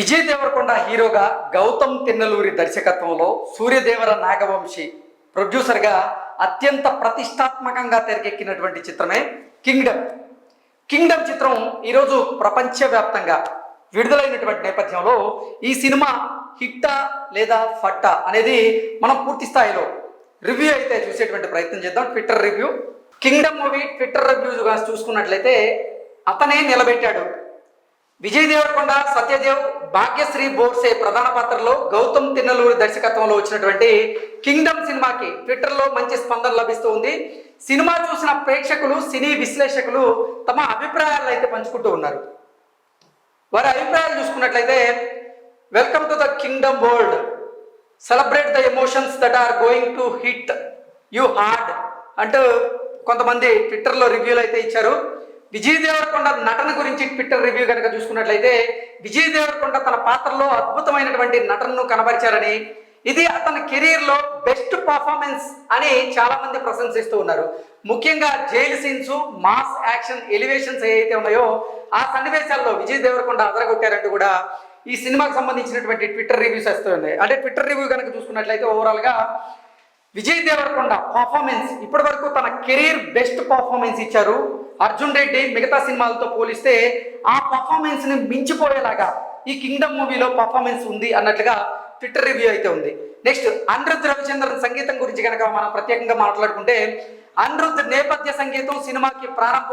విజయ్ దేవరకొండ హీరోగా గౌతమ్ తిన్నలూరి దర్శకత్వంలో సూర్యదేవర నాగవంశి ప్రొడ్యూసర్గా అత్యంత ప్రతిష్టాత్మకంగా తెరకెక్కినటువంటి చిత్రమే కింగ్డమ్. కింగ్డమ్ చిత్రం ఈరోజు ప్రపంచవ్యాప్తంగా విడుదలైనటువంటి నేపథ్యంలో ఈ సినిమా హిట్టా లేదా ఫట్టా అనేది మనం పూర్తి స్థాయిలో రివ్యూ అయితే చూసేటువంటి ప్రయత్నం చేద్దాం. Twitter review. Kingdom movie Twitter review చూసుకున్నట్లయితే అతనే నిలబెట్టాడు. విజయ్ దేవరకొండ సత్యదేవ్ భాగ్యశ్రీ బోర్సే ప్రధాన పాత్రలో గౌతమ్ తిన్నలూరి దర్శకత్వంలో వచ్చినటువంటి కింగ్డమ్ సినిమాకి ట్విట్టర్లో మంచి స్పందన లభిస్తూ ఉంది సినిమా చూసిన ప్రేక్షకులు సినీ విశ్లేషకులు తమ అభిప్రాయాలు అయితే పంచుకుంటూ ఉన్నారు. వారి అభిప్రాయాలు చూసుకున్నట్లయితే welcome to the Kingdom world celebrate the emotions that are going to hit you hard అంటూ కొంతమంది ట్విట్టర్లో రివ్యూలు అయితే ఇచ్చారు. విజయ్ దేవరకొండ నటన గురించి ట్విట్టర్ రివ్యూ కనుక చూసుకున్నట్లయితే విజయ్ దేవరకొండ తన పాత్రలో అద్భుతమైనటువంటి నటనను కనబరిచారని ఇది అతని కెరీర్లో బెస్ట్ పర్ఫార్మెన్స్ అని చాలామంది ప్రశంసిస్తూ ఉన్నారు. ముఖ్యంగా jail scenes mass action elevations ఏవైతే ఉన్నాయో ఆ సన్నివేశాల్లో విజయ్ దేవరకొండ అదరగొట్టారంటూ కూడా ఈ సినిమాకు సంబంధించినటువంటి ట్విట్టర్ రివ్యూస్ వస్తూ ఉన్నాయి. అంటే ట్విట్టర్ రివ్యూ కనుక చూసుకున్నట్లయితే ఓవరాల్గా విజయ్ దేవరకొండ పర్ఫార్మెన్స్ ఇప్పటి వరకు తన కెరీర్ బెస్ట్ పర్ఫార్మెన్స్ ఇచ్చారు. అర్జున్ రెడ్డి మిగతా సినిమాలతో పోలిస్తే ఆ పర్ఫార్మెన్స్ని మించిపోయేలాగా ఈ కింగ్డమ్ మూవీలో పర్ఫార్మెన్స్ ఉంది అన్నట్లుగా ట్విట్టర్ రివ్యూ అయితే ఉంది. నెక్స్ట్ అనిరుద్ధ్ రవిచంద్రన్ సంగీతం గురించి కనుక మనం ప్రత్యేకంగా మాట్లాడుకుంటే అనిరుద్ధ్ నేపథ్య సంగీతం సినిమాకి ప్రాణం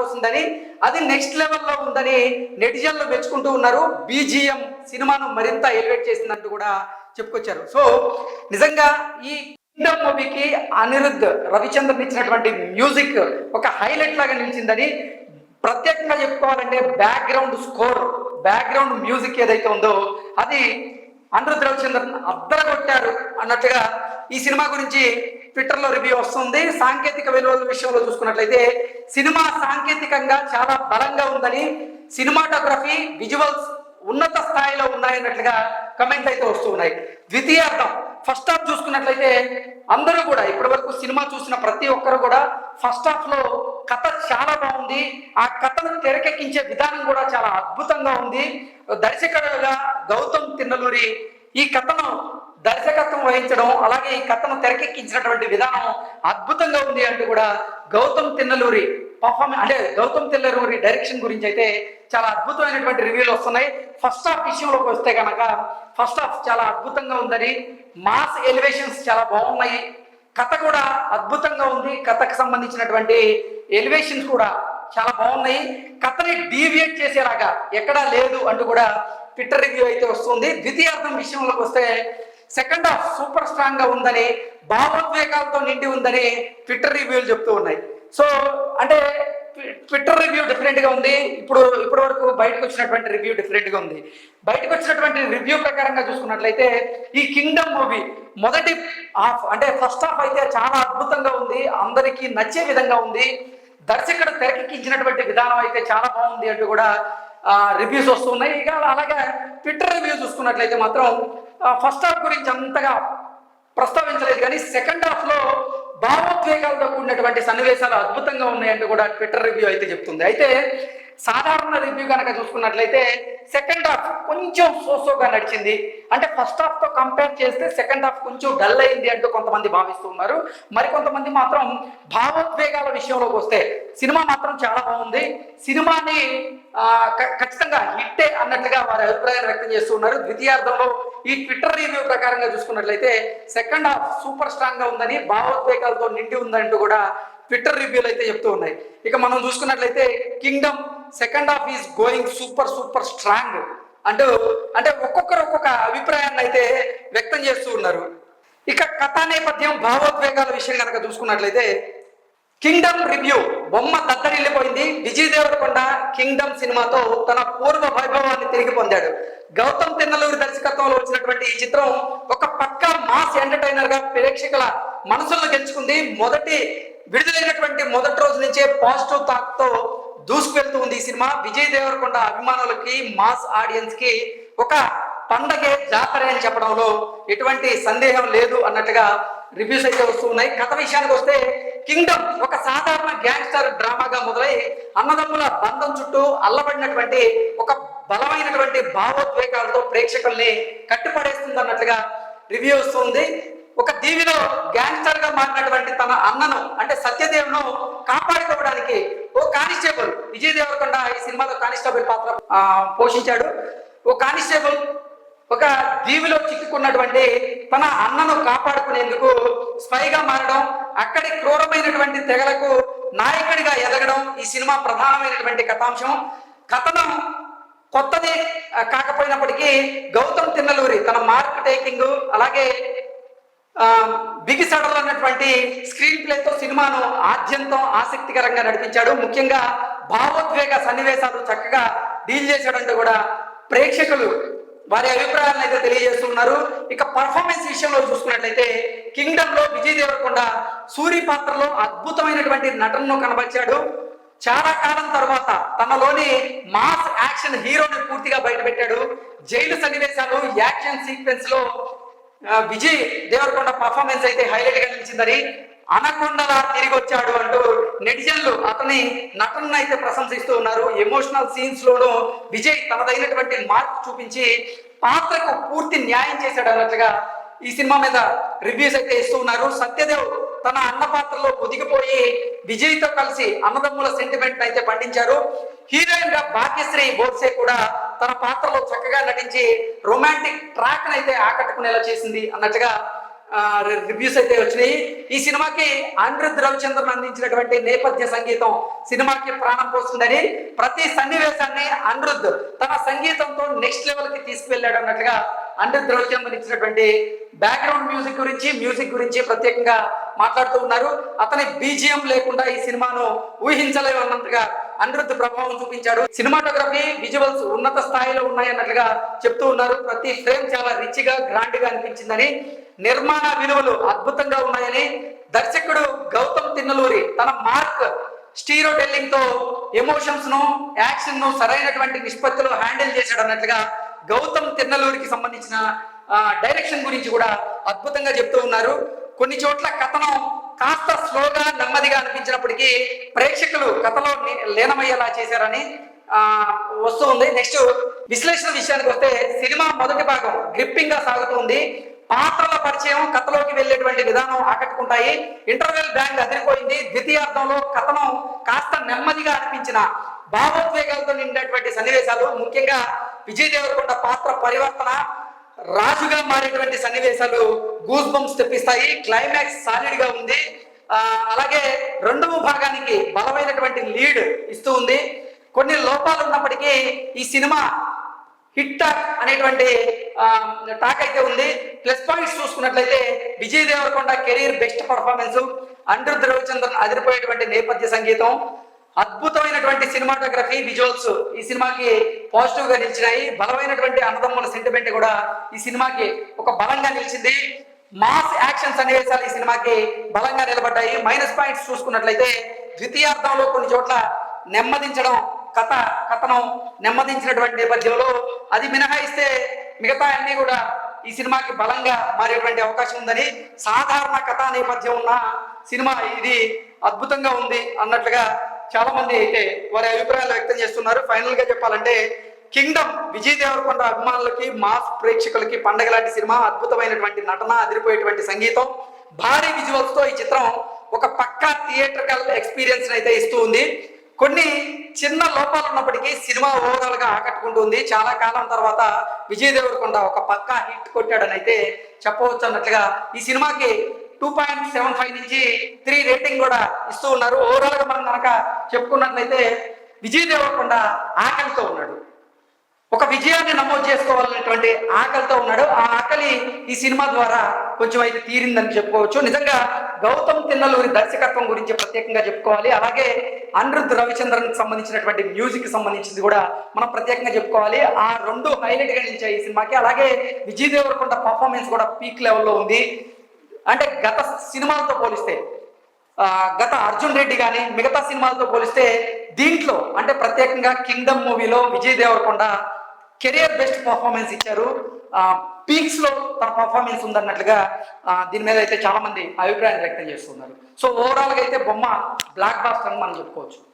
అది నెక్స్ట్ లెవెల్లో ఉందని నెటిజన్లు మెచ్చుకుంటూ ఉన్నారు. బీజిఎం సినిమాను మరింత ఎలివేట్ చేసిందంటూ కూడా చెప్పుకొచ్చారు. సో నిజంగా ఈ కింగ్డమ్ మూవీకి అనిరుద్ధ్ రవిచంద్రన్ ఇచ్చినటువంటి మ్యూజిక్ ఒక హైలైట్ లాగా నిలిచిందని ప్రత్యేకంగా చెప్పుకోవాలంటే బ్యాక్గ్రౌండ్ స్కోర్ బ్యాక్గ్రౌండ్ మ్యూజిక్ ఏదైతే ఉందో అది అనిరుద్ధ్ రవిచంద్రన్ అద్దరగొట్టారు అన్నట్టుగా ఈ సినిమా గురించి ట్విట్టర్లో రివ్యూ వస్తుంది. సాంకేతిక విలువల విషయంలో చూసుకున్నట్లయితే సినిమా సాంకేతికంగా చాలా బలంగా ఉందని సినిమాటోగ్రఫీ విజువల్స్ ఉన్నత స్థాయిలో ఉన్నాయన్నట్లుగా కమెంట్ అయితే వస్తూ ఉన్నాయి. ద్వితీయార్థం ఫస్ట్ హాఫ్ చూసుకున్నట్లయితే అందరూ కూడా ఇప్పటి వరకు సినిమా చూసిన ప్రతి ఒక్కరు కూడా ఫస్ట్ హాఫ్లో కథ చాలా బాగుంది. ఆ కథను తెరకెక్కించే విధానం కూడా చాలా అద్భుతంగా ఉంది. దర్శకుడుగా గౌతమ్ తిన్నలూరి ఈ కథను దర్శకత్వం వహించడం అలాగే ఈ కథను తెరకెక్కించినటువంటి విధానం అద్భుతంగా ఉంది అంటూ కూడా గౌతమ్ తిన్నలూరి పర్ఫార్మెన్స్ అంటే గౌతమ్ తిన్నలూరి డైరెక్షన్ గురించి అయితే చాలా అద్భుతమైనటువంటి రివ్యూలు వస్తున్నాయి. ఫస్ట్ హాఫ్ విషయంలోకి వస్తే కనుక ఫస్ట్ హాఫ్ చాలా అద్భుతంగా ఉందని మాస్ ఎలివేషన్స్ చాలా బాగున్నాయి. కథ కూడా అద్భుతంగా ఉంది. కథకు సంబంధించినటువంటి ఎలివేషన్స్ కూడా చాలా బాగున్నాయి. కథని డీవియేట్ చేసేలాగా ఎక్కడా లేదు అంటూ కూడా ట్విట్టర్ రివ్యూ అయితే వస్తుంది. ద్వితీయార్థం విషయంలోకి వస్తే సెకండ్ హాఫ్ సూపర్ స్ట్రాంగ్గా ఉందని భావోద్వేగాలతో నిండి ఉందని ట్విట్టర్ రివ్యూలు చెప్తూ ఉన్నాయి. సో అంటే ట్విట్టర్ రివ్యూ డిఫరెంట్గా ఉంది. ఇప్పుడు ఇప్పటి వరకు బయటకు వచ్చినటువంటి రివ్యూ డిఫరెంట్గా ఉంది. బయటకు వచ్చినటువంటి రివ్యూ ప్రకారంగా చూసుకున్నట్లయితే ఈ కింగ్డమ్ మూవీ మొదటి హాఫ్ అంటే ఫస్ట్ హాఫ్ అయితే చాలా అద్భుతంగా ఉంది. అందరికీ నచ్చే విధంగా ఉంది. దర్శకుడు తెరకెక్కించినటువంటి విధానం అయితే చాలా బాగుంది అంటూ కూడా రివ్యూస్ వస్తున్నాయి ఇక అలాగే ట్విట్టర్ రివ్యూ చూసుకున్నట్లయితే మాత్రం ఫస్ట్ హాఫ్ గురించి అంతగా ప్రస్తావించలేదు. కానీ సెకండ్ హాఫ్లో భావోద్వేగాలతో కూడినటువంటి సన్నివేశాలు అద్భుతంగా ఉన్నాయంటూ కూడా ట్విట్టర్ రివ్యూ అయితే చెప్తుంది. అయితే సాధారణ రివ్యూ కనుక చూసుకున్నట్లయితే సెకండ్ హాఫ్ కొంచెం సోసోగా నడిచింది. అంటే ఫస్ట్ హాఫ్తో కంపేర్ చేస్తే సెకండ్ హాఫ్ కొంచెం డల్ అయింది అంటూ కొంతమంది భావిస్తున్నారు మరికొంతమంది మరి కొంతమంది మాత్రం భావోద్వేగాల విషయంలోకి వస్తే సినిమా మాత్రం చాలా బాగుంది. సినిమాని ఖచ్చితంగా హిట్టే అన్నట్లుగా వారి అభిప్రాయాలు వ్యక్తం చేస్తున్నారు ద్వితీయార్థంలో ఈ ట్విట్టర్ రివ్యూ ప్రకారంగా చూసుకున్నట్లయితే సెకండ్ హాఫ్ సూపర్ స్ట్రాంగ్గా ఉందని భావోద్వేగాలతో నిండి ఉందంటూ కూడా ట్విట్టర్ రివ్యూలు అయితే చెప్తూ ఉన్నాయి. ఇక మనం చూసుకున్నట్లయితే Kingdom second half is going super super strong అంటూ అంటే ఒక్కొక్కరు ఒక్కొక్క అభిప్రాయాన్ని అయితే వ్యక్తం చేస్తూ ఉన్నారు. ఇక కథా నేపథ్యం భావోద్వేగాల విషయం కనుక చూసుకున్నట్లయితే కింగ్డమ్ రివ్యూ. బొమ్మ దత్తరిల్లిపోయింది విజయ్ దేవరకొండ కింగ్డమ్ సినిమాతో తన పూర్వ వైభవాన్ని తిరిగి పొందాడు. గౌతమ్ తిన్నలూరి దర్శకత్వంలో వచ్చినటువంటి ఈ చిత్రం ఒక పక్క మాస్ ఎంటర్టైనర్గా ప్రేక్షకుల మనసులను గెలుచుకుంది మొదటి విడుదలైనటువంటి మొదటి రోజు నుంచే పాజిటివ్ థాట్తో దూసుకువెళ్తూ ఉంది ఈ సినిమా. విజయ్ దేవరకొండ అభిమానులకి మాస్ ఆడియన్స్కి ఒక పండగే జాతర అని చెప్పడంలో ఎటువంటి సందేహం లేదు అన్నట్టుగా రివ్యూస్ అయితే వస్తూ ఉన్నాయి. కథ విషయానికి వస్తే కింగ్డమ్ ఒక సాధారణ గ్యాంగ్స్టర్ డ్రామాగా మొదలై అన్నదమ్ముల బంధం చుట్టూ అల్లబడినటువంటి ఒక బలమైనటువంటి భావోద్వేగాలతో ప్రేక్షకుల్ని కట్టుపడేస్తుంది అన్నట్లుగా రివ్యూ వస్తుంది. ఒక దీవిలో గ్యాంగ్స్టర్గా మారినటువంటి తన అన్నను అంటే సత్యదేవ్ను కాపాడుకోవడానికి ఓ కానిస్టేబుల్ విజయ్ దేవరకొండ ఈ సినిమాలో కానిస్టేబుల్ పాత్ర పోషించాడు. ఓ కానిస్టేబుల్ దీవిలో చిక్కుకున్నటువంటి తన అన్నను కాపాడుకునేందుకు స్పైగా మారడం అక్కడి క్రూరమైనటువంటి తెగలకు నాయకుడిగా ఎదగడం ఈ సినిమా ప్రధానమైనటువంటి కథాంశం. కథనం కొత్తది కాకపోయినప్పటికీ గౌతమ్ తిన్నలూరి తన మార్క్ టేకింగ్ అలాగే బిగిసడలు అన్నటువంటి స్క్రీన్ ప్లేతో సినిమాను ఆద్యంతం ఆసక్తికరంగా నడిపించాడు. ముఖ్యంగా భావోద్వేగ సన్నివేశాలు చక్కగా డీల్ చేశాడంటూ కూడా ప్రేక్షకులు వారి అభిప్రాయాలను అయితే తెలియజేస్తున్నారు. ఇక పర్ఫార్మెన్స్ విషయంలో చూసుకున్నట్లయితే కింగ్డమ్లో విజయ్ దేవరకొండ సూరి పాత్రలో అద్భుతమైనటువంటి నటనను కనబరిచాడు. చాలా కాలం తర్వాత తనలోని మాస్ యాక్షన్ హీరోని పూర్తిగా బయటపెట్టాడు. జైలు సన్నివేశాలు యాక్షన్ సీక్వెన్స్లో విజయ్ దేవరకొండ పర్ఫార్మెన్స్ అయితే హైలైట్గా నిలిచిందని అనకొండలా తిరిగి వచ్చాడు అంటూ నెటిజన్లు అతని నటనను అయితే ప్రశంసిస్తూ ఉన్నారు. ఎమోషనల్ సీన్స్ లోనూ విజయ్ తనదైనటువంటి మార్క్ చూపించి పాత్రకు పూర్తి న్యాయం చేశాడు అన్నట్లుగా ఈ సినిమా మీద రివ్యూస్ అయితే ఇస్తూ ఉన్నారు. సత్యదేవ్ తన అన్న పాత్రలో ఒదిగిపోయి విజయ్తో కలిసి అన్నదమ్ముల సెంటిమెంట్ అయితే పండించారు. హీరోయిన్గా భాగ్యశ్రీ బోర్సే కూడా తన పాత్రలో చక్కగా నటించి రొమాంటిక్ ట్రాక్ అయితే ఆకట్టుకునేలా చేసింది అన్నట్టుగా రివ్యూస్ అయితే వచ్చినాయి. ఈ సినిమాకి అనిరుద్ రవిచంద్రన్ అందించినటువంటి నేపథ్య సంగీతం సినిమాకి ప్రాణం పోస్తుందని ప్రతి సన్నివేశాన్ని అనిరుద్ తన సంగీతంతో నెక్స్ట్ లెవెల్కి తీసుకువెళ్ళాడు అన్నట్లుగా అనిరుద్ రవిచంద్రన్ ఇచ్చినటువంటి బ్యాక్గ్రౌండ్ మ్యూజిక్ గురించి మ్యూజిక్ గురించి ప్రత్యేకంగా మాట్లాడుతూ ఉన్నారు. అతని బీజిఎం లేకుండా ఈ సినిమాను ఊహించలేమన్నంతగా అనిరుద్ధ్ ప్రభావం చూపించాడు. సినిమాటోగ్రఫీ విజువల్స్ ఉన్నత స్థాయిలో ఉన్నాయన్నట్లుగా చెప్తూ ఉన్నారు. ప్రతి ఫ్రేమ్ చాలా రిచ్గా గ్రాండ్గా అనిపించిందని నిర్మాణ విలువలు అద్భుతంగా ఉన్నాయని దర్శకుడు గౌతమ్ తిన్నలూరి తన మార్క్ స్టీరో టెల్లింగ్తో ఎమోషన్స్ను యాక్షన్ను సరైనటువంటి నిష్పత్తిలో హ్యాండిల్ చేశాడు అన్నట్లుగా గౌతమ్ తిన్నలూరికి సంబంధించిన డైరెక్షన్ గురించి కూడా అద్భుతంగా చెప్తూ ఉన్నారు. కొన్ని చోట్ల కథనం కాస్త స్లోగా నెమ్మదిగా అనిపించినప్పటికీ ప్రేక్షకులు కథలో లీనమయ్యేలా చేశారని వస్తూ ఉంది. నెక్స్ట్ విశ్లేషణ విషయానికి వస్తే సినిమా మొదటి భాగం గ్రిప్పింగ్గా సాగుతుంది. పాత్రల పరిచయం కథలోకి వెళ్ళేటువంటి విధానం ఆకట్టుకుంటాయి. ఇంటర్వెల్ బ్యాంక్ అదిరిపోయింది. ద్వితీయార్థంలో కథనం కాస్త నెమ్మదిగా అనిపించిన భావోద్వేగాలతో నిండినటువంటి సన్నివేశాలు. ముఖ్యంగా విజయ్ దేవరకొండ పాత్ర పరివర్తన రాజుగా మారేటువంటి సన్నివేశాలు గూస్ బంప్స్ తెప్పిస్తాయి క్లైమాక్స్ సాలిడ్గా ఉంది అలాగే రెండవ భాగానికి బలమైనటువంటి లీడ్ ఇస్తూ ఉంది. కొన్ని లోపాలు ఉన్నప్పటికీ ఈ సినిమా హిట్ అనేటువంటి టాక్ అయితే ఉంది. ప్లస్ పాయింట్స్ చూసుకున్నట్లయితే Vijay Deverakonda career best performance అండ్రు Ravichandran అదిరిపోయేటువంటి నేపథ్య సంగీతం అద్భుతమైనటువంటి సినిమాటోగ్రఫీ విజువల్స్ ఈ సినిమాకి పాజిటివ్గా నిలిచినాయి. బలమైనటువంటి అన్నదమ్ముల సెంటిమెంట్ కూడా ఈ సినిమాకి ఒక బలంగా నిలిచింది. మాస్ యాక్షన్ సన్నివేశాలు ఈ సినిమాకి బలంగా నిలబడ్డాయి. మైనస్ పాయింట్స్ చూసుకున్నట్లయితే ద్వితీయార్థంలో కొన్ని చోట్ల నెమ్మదించడం కథ కథనం నెమ్మదించినటువంటి నేపథ్యంలో అది మినహాయిస్తే మిగతా అన్ని కూడా ఈ సినిమాకి బలంగా మారేటువంటి అవకాశం ఉందని సాధారణ కథా నేపథ్యం ఉన్న సినిమా ఇది. అద్భుతంగా ఉంది అన్నట్లుగా చాలా మంది అయితే వారి అభిప్రాయాలు వ్యక్తం చేస్తున్నారు. ఫైనల్గా చెప్పాలంటే కింగ్డమ్ విజయ్ దేవరకొండ అభిమానులకి మాస్ ప్రేక్షకులకి పండగ లాంటి సినిమా అద్భుతమైనటువంటి నటన అదిరిపోయేటువంటి సంగీతం భారీ విజువల్స్తో ఈ చిత్రం ఒక పక్కా థియేటర్కల్ ఎక్స్పీరియన్స్ అయితే ఇస్తూ ఉంది. కొన్ని చిన్న లోపాలు ఉన్నప్పటికీ సినిమా ఓవరాల్గా ఆకట్టుకుంటుంది చాలా కాలం తర్వాత విజయ్ దేవరకొండ ఒక పక్కా హిట్ కొట్టాడని అయితే చెప్పవచ్చు అన్నట్లుగా ఈ సినిమాకి టూ పాయింట్ సెవెన్ ఫైవ్ నుంచి త్రీ రేటింగ్ కూడా ఇస్తూ ఉన్నారు. ఓవరాల్గా మనం కనుక చెప్పుకున్నట్లయితే విజయ్ దేవరకొండ ఆకలితో ఉన్నాడు. ఒక విజయాన్ని నమోదు చేసుకోవాలనేటువంటి ఆకలితో ఉన్నాడు. ఆ ఆకలి ఈ సినిమా ద్వారా కొంచెం అయితే తీరిందని చెప్పుకోవచ్చు. నిజంగా గౌతమ్ తిన్నలూరి దర్శకత్వం గురించి ప్రత్యేకంగా చెప్పుకోవాలి. అలాగే అనిరుద్ రవిచంద్రన్ సంబంధించినటువంటి మ్యూజిక్ సంబంధించింది కూడా మనం ప్రత్యేకంగా చెప్పుకోవాలి. ఆ రెండు హైలైట్గా నిలిచాయి ఈ సినిమాకి. అలాగే విజయ్ దేవరకొండ పర్ఫార్మెన్స్ కూడా పీక్ లెవెల్లో ఉంది. అంటే గత సినిమాలతో పోలిస్తే గత అర్జున్ రెడ్డి కానీ మిగతా సినిమాలతో పోలిస్తే దీంట్లో అంటే ప్రత్యేకంగా కింగ్డమ్ మూవీలో Vijay Deverakonda career best performance ఇచ్చారు. పీక్స్లో తన పర్ఫార్మెన్స్ ఉందన్నట్లుగా దీని మీద అయితే చాలా మంది అభిప్రాయం వ్యక్తం చేస్తున్నారు. సో ఓవరాల్గా అయితే బొమ్మ బ్లాక్ బాస్టర్ అని మనం చెప్పుకోవచ్చు.